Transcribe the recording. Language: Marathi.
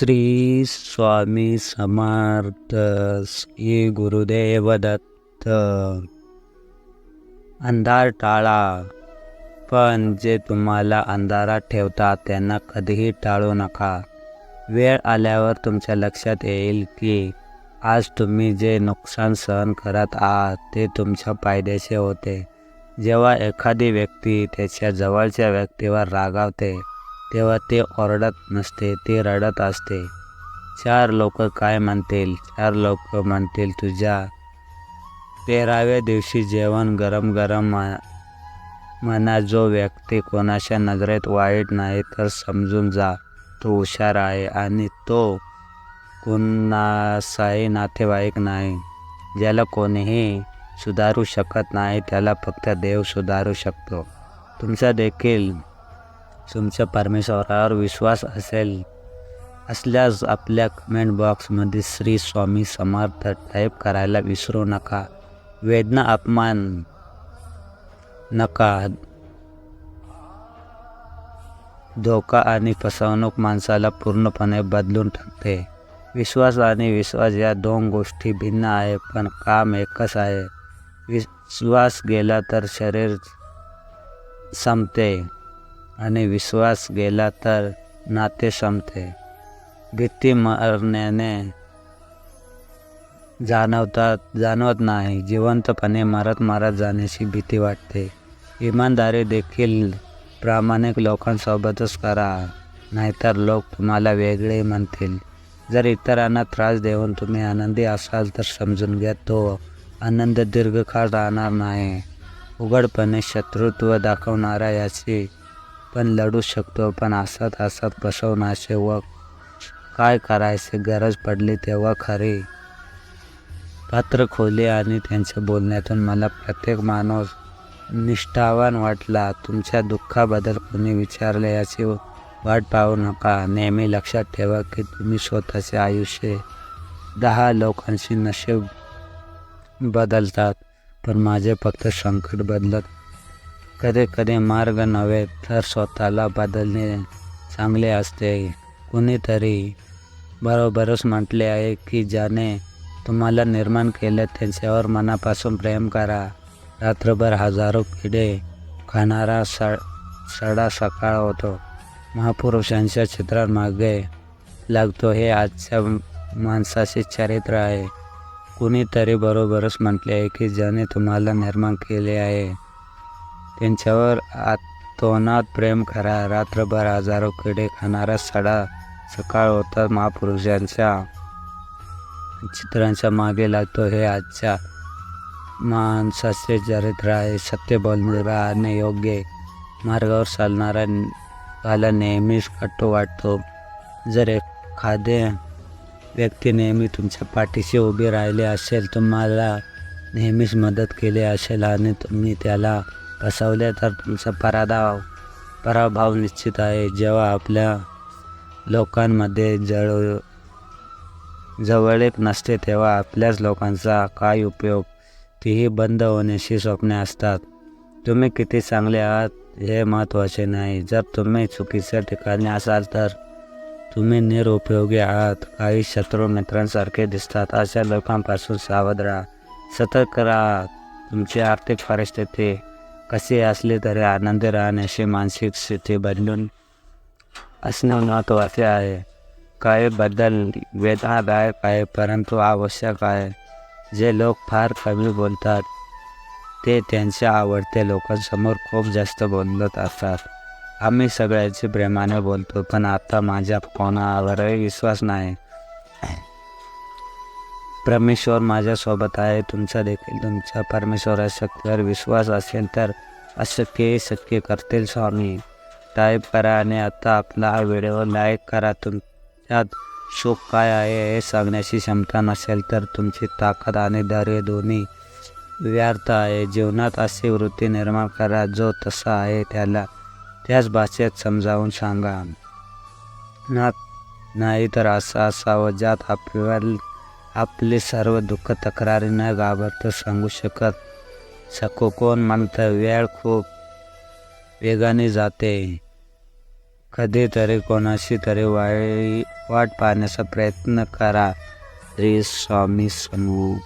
श्री स्वामी समर्थ श्री गुरुदेव दत्त अंधार टाळा पण जे तुम्हाला अंधारात ठेवतात त्यांना कधीही टाळू नका. वेळ आल्यावर तुमच्या लक्षात येईल की आज तुम्ही जे नुकसान सहन करत आहात ते तुमच्या फायद्याचे होते. जेव्हा एखादी व्यक्ती त्याच्या जवळच्या व्यक्तीवर रागावते तेव्हा ते ओरडत नसते ती रडत असते. चार लोक काय म्हणतील? चार लोक म्हणतील तुझ्या तेराव्या दिवशी जेवण गरम गरम म्हणा जो व्यक्ती कोणाच्या नजरेत वाईट नाही तर समजून जा तो हुशार आहे आणि तो कोणाचाही नातेवाईक नाही. ज्याला कोणीही सुधारू शकत नाही त्याला फक्त देव सुधारू शकतो. तुमचा देखील तुमच्या परमेश्वरावर विश्वास असेल असल्यास आपल्या कमेंट बॉक्समध्ये श्री स्वामी समर्थ टाईप करायला विसरू नका. वेदना अपमान नका. धोका आणि फसवणूक माणसाला पूर्णपणे बदलून टाकते. विश्वास आणि विश्वास या दोन गोष्टी भिन्न आहे पण काम एकच आहे. विश्वास गेला तर शरीर संपते. आणि विश्वास गेला तर नाते संपते. भीती मरण्याने जाणवतात जाणवत नाही. जिवंतपणे मरत मरत जाण्याची भीती वाटते. इमानदारी देखील प्रामाणिक लोकांसोबतच करा नाहीतर लोक तुम्हाला वेगळे म्हणतील. जर इतरांना त्रास देऊन तुम्ही आनंदी असाल तर समजून घ्या तो आनंद दीर्घकाळ राहणार नाही. उघडपणे शत्रुत्व दाखवणारा याची पण लढू शकतो पण असत असत फसवण्याचे व काय करायचे? गरज पडली तेव्हा खरी. पात्र खोली आणि त्यांच्या बोलण्यातून मला प्रत्येक माणूस निष्ठावान वाटला. तुमच्या दुःखाबद्दल कोणी विचारले याची वाट पाहू नका. नेहमी लक्षात ठेवा की तुम्ही स्वतःचे आयुष्य दहा लोकांशी नशेब बदलतात पण माझे फक्त संकट बदलत कधी कधी मार्ग नव्हे तर स्वतःला बदलणे चांगले असते. कुणीतरी बरोबरच म्हटले आहे की ज्याने तुम्हाला निर्माण केले त्यांच्यावर मनापासून प्रेम करा. रात्रभर हजारो किडे खाणारा सड सडा सकाळ होतो. महापुरुषांच्या चित्रांमागे लागतो हे आजच्या माणसाचे चरित्र आहे. कुणीतरी बरोबरच म्हटले आहे की ज्याने तुम्हाला निर्माण केले आहे. त्यांच्यावर आतोनात प्रेम करा. रात्रभर हजारो किडे खाणारा सडा सकाळ होता. महापुरुषांच्या चित्रांच्या मागे लागतो. हे आजच्या माणसाचे चरित्र आहे. सत्य बोलणारा योग्य मार्गावर चालणारा घाला नेहमीच कट्टो वाटतो. जर एखादे व्यक्ती नेहमी तुमच्या पाठीशी उभी राहिले असेल तुम्हाला नेहमीच मदत केली असेल आणि तुम्ही त्याला फसवले तर तुमचा पराधा पराभव निश्चित आहे. जेव्हा आपल्या लोकांमध्ये जळ जवळीक नसते तेव्हा आपल्याच लोकांचा काय उपयोग? तीही बंद होण्याची स्वप्ने असतात. तुम्ही किती चांगले आहात हे महत्त्वाचे नाही. जर तुम्ही चुकीच्या ठिकाणी असाल तर तुम्ही निरुपयोगी आहात. काही शत्रू मित्रांसारखे दिसतात. अशा लोकांपासून सावध राहा. सतर्क राहा. तुमची आर्थिक परिस्थिती कशी असली तरी आनंदी राहण्याची मानसिक स्थिती बदलून असणं महत्त्वाचे आहे. काही बदल वेदनादायक आहे परंतु आवश्यक आहे. जे लोक फार कमी बोलतात ते त्यांच्या आवडत्या लोकांसमोर खूप जास्त बोलत असतात. आम्ही सगळ्यांची प्रेमाने बोलतो पण आता माझ्या कोणावरही विश्वास नाही. परमेश्वर माझ्यासोबत आहे तुमचा देखील तुमच्या परमेश्वरा शक्तीवर विश्वास असेल तर अशक्य शक्य करतील स्वामी. टाईप करा आणि आता आपला व्हिडिओ लाईक करा तुमच्यात शोक काय आहे हे सांगण्याची क्षमता नसेल तर तुमची ताकद आणि धैर्य दोन्ही व्यर्थ आहे. जीवनात अशी वृत्ती निर्माण करा जो तसा आहे त्याला त्याच भाषेत समजावून सांगा. ना नाही तर असं असावं ज्यात आपल्याला आपले सर्व दुःख तक्रारी न घाबरता सांगू शकत. सकू कोण म्हणतं वेळ खूप वेगाने जाते. कधीतरी कोणाशी तरी वाई वाट पाहण्याचा प्रयत्न करा. श्री स्वामी समू